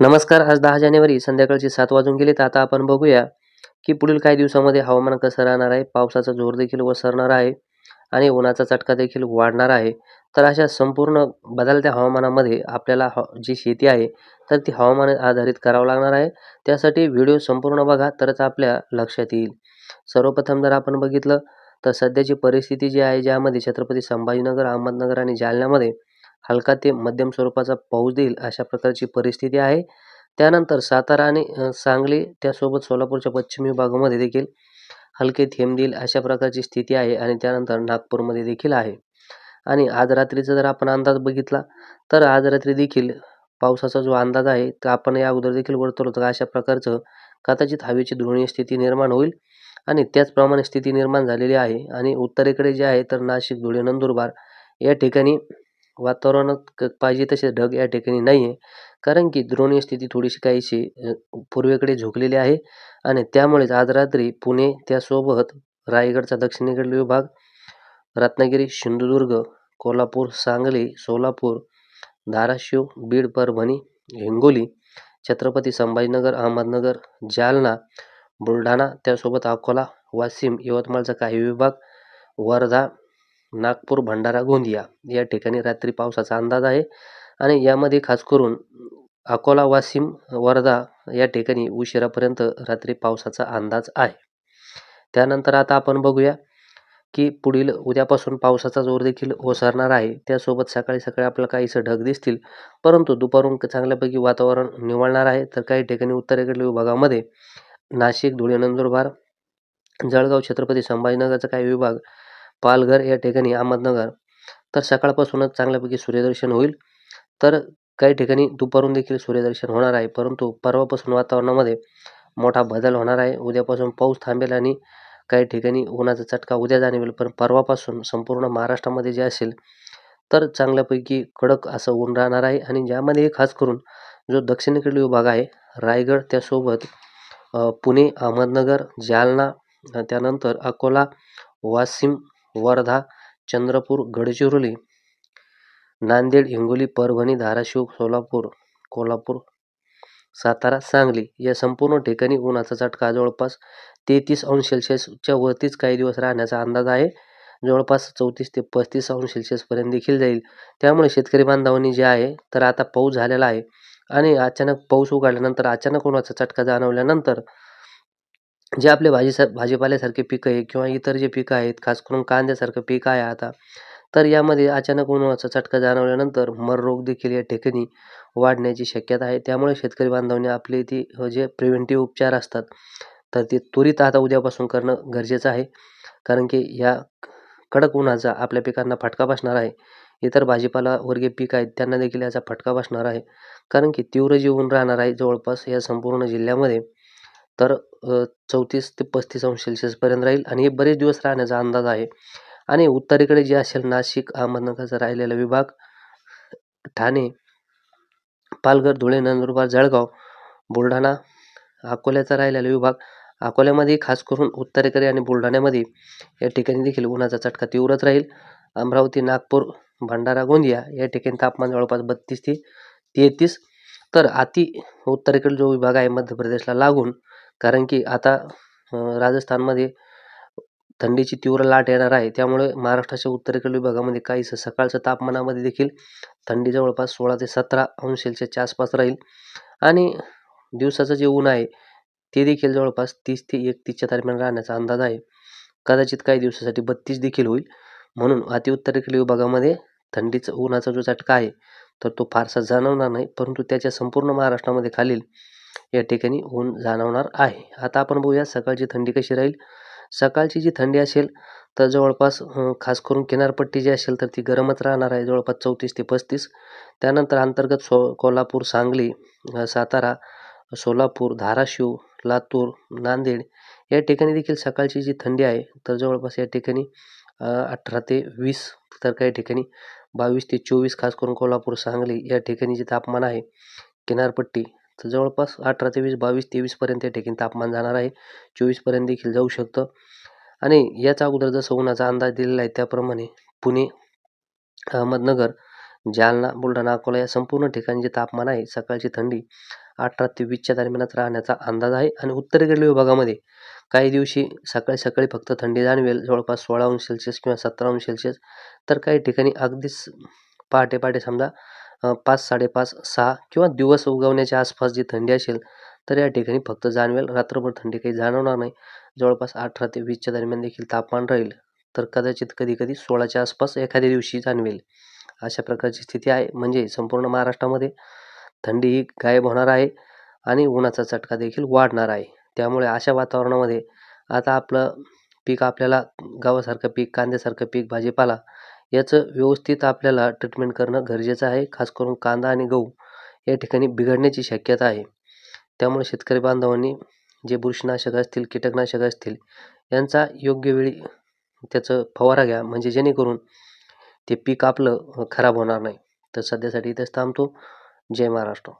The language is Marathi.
नमस्कार आज दहा जानेवारी संध्याकाळची सात वाजून गेले तर आता आपण बघूया की पुढील काही दिवसामध्ये हवामान कसं राहणार आहे पावसाचा जोर देखील ओसरणार आहे आणि उन्हाचा चटका देखील वाढणार आहे. तर अशा संपूर्ण बदलत्या हवामानामध्ये आपल्याला ह जी शेती आहे तर ती हवामान आधारित करावं लागणार आहे. त्यासाठी व्हिडिओ संपूर्ण बघा तरच आपल्या लक्षात येईल. सर्वप्रथम जर आपण बघितलं तर सध्याची परिस्थिती जी आहे ज्यामध्ये छत्रपती संभाजीनगर अहमदनगर आणि जालन्यामध्ये हलका ते मध्यम स्वरूपाचा पाऊस देईल अशा प्रकारची परिस्थिती आहे. त्यानंतर सातारा आणि सांगली त्यासोबत सोलापूरच्या पश्चिमी भागामध्ये देखील हलके थेंब देईल अशा प्रकारची स्थिती आहे आणि त्यानंतर नागपूरमध्ये देखील आहे. आणि आज रात्रीचा जर आपण अंदाज बघितला तर आज रात्री देखील पावसाचा जो अंदाज आहे तर आपण या अगोदर देखील वर्तवलं होतं अशा प्रकारचं कदाचित हवेची ध्रुणीय स्थिती निर्माण होईल. आणि त्याचप्रमाणे स्थिती निर्माण झालेली आहे. आणि उत्तरेकडे जे आहे तर नाशिक धुळे नंदुरबार या ठिकाणी वातावरणात क- पाहिजे तसे ढग या ठिकाणी नाही आहे कारण की द्रोणीय स्थिती थोडीशी काहीशी पूर्वेकडे झुकलेली आहे आणि त्यामुळेच आज रात्री पुणे त्यासोबत रायगडचा दक्षिणेकडील विभाग रत्नागिरी सिंधुदुर्ग कोल्हापूर सांगली सोलापूर धाराशिव बीड परभणी हिंगोली छत्रपती संभाजीनगर अहमदनगर जालना बुलढाणा त्यासोबत अकोला वाशिम यवतमाळचा काही विभाग वर्धा नागपूर भंडारा गोंदिया या ठिकाणी रात्री पावसाचा अंदाज आहे. आणि यामध्ये खास करून अकोला वाशिम वर्धा या ठिकाणी उशिरापर्यंत रात्री पावसाचा अंदाज आहे. त्यानंतर आता आपण बघूया की पुढील उद्यापासून पावसाचा जोर देखील ओसरणार आहे. त्यासोबत सकाळी सकाळी आपल्याला काहीसं ढग दिसतील परंतु दुपारून चांगल्यापैकी वातावरण निवळणार आहे. तर काही ठिकाणी उत्तरेकडील विभागामध्ये नाशिक धुळे नंदुरबार जळगाव छत्रपती संभाजीनगरचा काही विभाग पालघर या ठिकाणी अहमदनगर. तर सकाळपासूनच चांगल्यापैकी सूर्यदर्शन होईल. तर काही ठिकाणी दुपारून देखील सूर्यदर्शन होणार आहे. परंतु परवापासून वातावरणामध्ये मोठा बदल होणार आहे. उद्यापासून पाऊस थांबेल आणि काही ठिकाणी उन्हाचा चटका उद्या जाणवेल. पण परवापासून संपूर्ण महाराष्ट्रामध्ये जे असेल तर चांगल्यापैकी कडक असं ऊन राहणार आहे. आणि ज्यामध्ये खास करून जो दक्षिणेकडील विभाग आहे रायगड त्यासोबत पुणे अहमदनगर जालना त्यानंतर अकोला वाशिम वर्धा चंद्रपूर गडचिरोली नांदेड हिंगोली परभणी धाराशिव सोलापूर कोल्हापूर सातारा सांगली या संपूर्ण ठिकाणी उन्हाचा चटका जवळपास तेहतीस अंश सेल्सिअसच्या वरतीच काही दिवस राहण्याचा अंदाज आहे. जवळपास चौतीस ते पस्तीस अंश सेल्सिअसपर्यंत देखील जाईल. त्यामुळे शेतकरी बांधवांनी जे आहे तर आता पाऊस झालेला आहे. आणि अचानक पाऊस उघडल्यानंतर अचानक उन्हाचा चटका जाणवल्यानंतर जे आपले भाजी भाजीपाल्यासारखे पिकं आहे किंवा इतर जे पिकं आहेत खास करून कांद्यासारखं पीक आहे आता तर यामध्ये अचानक उन्हाचा चटका जाणवल्यानंतर मररोग देखील या ठिकाणी वाढण्याची शक्यता आहे. त्यामुळे शेतकरी बांधवांनी आपले ती जे प्रिव्हेंटिव्ह उपचार असतात तर ते त्वरित आता उद्यापासून करणं गरजेचं आहे. कारण की या कडक उन्हाचा आपल्या पिकांना फटका बसणार आहे. इतर भाजीपाला वर्गीय पीक आहेत त्यांना देखील याचा फटका बसणार आहे. कारण की तीव्र जे ऊन राहणार आहे जवळपास या संपूर्ण जिल्ह्यामध्ये. तर चौतीस ते पस्तीस अंश सेल्सिअसपर्यंत राहील आणि हे बरेच दिवस राहण्याचा अंदाज आहे. आणि उत्तरेकडे जे असेल नाशिक अहमदनगरचा राहिलेला विभाग ठाणे पालघर धुळे नंदुरबार जळगाव बुलढाणा अकोल्याचा राहिलेला विभाग अकोल्यामध्ये खास करून उत्तरेकडे आणि बुलढाण्यामध्ये या ठिकाणी देखील उन्हाचा चटका तीव्रच राहील. अमरावती नागपूर भंडारा गोंदिया या ठिकाणी तापमान जवळपास बत्तीस ते तेहतीस. तर अति उत्तरेकडील जो विभाग आहे मध्य प्रदेशला लागून कारण की आता राजस्थानमध्ये थंडीची तीव्र लाट येणार आहे. त्यामुळे महाराष्ट्राच्या उत्तरेकडील विभागामध्ये काहीसं सकाळचं तापमानामध्ये देखील थंडी जवळपास सोळा ते सतरा अंश सेल्सिअसच्या आसपास राहील. आणि दिवसाचं जे ऊन आहे ते देखील जवळपास तीस ते एकतीसच्या दरम्यान राहण्याचा अंदाज आहे. कदाचित काही दिवसासाठी बत्तीस देखील होईल. म्हणून अतिउत्तरेकडील विभागामध्ये थंडीचा उन्हाचा जो चटका आहे तर तो फारसा जाणवणार नाही. परंतु त्याच्या संपूर्ण महाराष्ट्रामध्ये खालील या ठिकाणी ऊन जाणवणार आहे. आता आपण बघूया सकाळची थंडी कशी राहील. सकाळची जी थंडी असेल तर जवळपास खास करून किनारपट्टी जी असेल तर ती गरमच राहणार आहे जवळपास चौतीस ते पस्तीस. त्यानंतर अंतर्गत सो कोल्हापूर सांगली सातारा सोलापूर धाराशिव लातूर नांदेड या ठिकाणी देखील सकाळची जी थंडी आहे तर जवळपास या ठिकाणी अठरा ते वीस तर काही ठिकाणी बावीस ते चोवीस खास करून कोल्हापूर सांगली या ठिकाणी जे तापमान आहे किनारपट्टी तर जवळपास अठरा ते वीस बावीस तेवीसपर्यंत या ठिकाणी तापमान जाणार आहे. चोवीसपर्यंत देखील जाऊ शकतं. आणि याचा अगोदर जसं उन्हाचा अंदाज दिलेला आहे त्याप्रमाणे पुणे अहमदनगर जालना बुलढाणा अकोला या संपूर्ण ठिकाणी जे तापमान आहे सकाळची थंडी अठरा ते वीसच्या दरम्यानच राहण्याचा अंदाज आहे. आणि उत्तरेकडील विभागामध्ये काही दिवशी सकाळी सकाळी फक्त थंडी जाणवेल जवळपास सोळा अंश सेल्सिअस किंवा सतरा अंश सेल्सिअस. तर काही ठिकाणी अगदीच पहाटे पहाटे समजा पाच साडेपाच सहा किंवा दिवस उगवण्याच्या आसपास जी थंडी असेल तर या ठिकाणी फक्त जाणवेल. रात्रभर थंडी काही जाणवणार नाही. जवळपास अठरा ते वीसच्या दरम्यान देखील तापमान राहील तर कदाचित कधी कधी सोळाच्या आसपास एखाद्या दिवशी जाणवेल. अशा प्रकारची स्थिती आहे. म्हणजे संपूर्ण महाराष्ट्रामध्ये थंडी ही गायब होणार आहे आणि उन्हाचा चटका देखील वाढणार आहे. त्यामुळे अशा वातावरणामध्ये आता आपलं पीक आपल्याला गव्हासारखं पीक कांद्यासारखं पीक भाजीपाला याचं व्यवस्थित आपल्याला ट्रीटमेंट करणं गरजेचं आहे. खास करून कांदा आणि गहू या ठिकाणी बिघडण्याची शक्यता आहे. त्यामुळे शेतकरी बांधवांनी जे बुरशीनाशक असतील कीटकनाशक असतील यांचा योग्य वेळी त्याचं फवारा घ्या. म्हणजे जेणेकरून ते पीक आपलं खराब होणार नाही. तर सध्यासाठी इथेच थांबतो. जय महाराष्ट्र.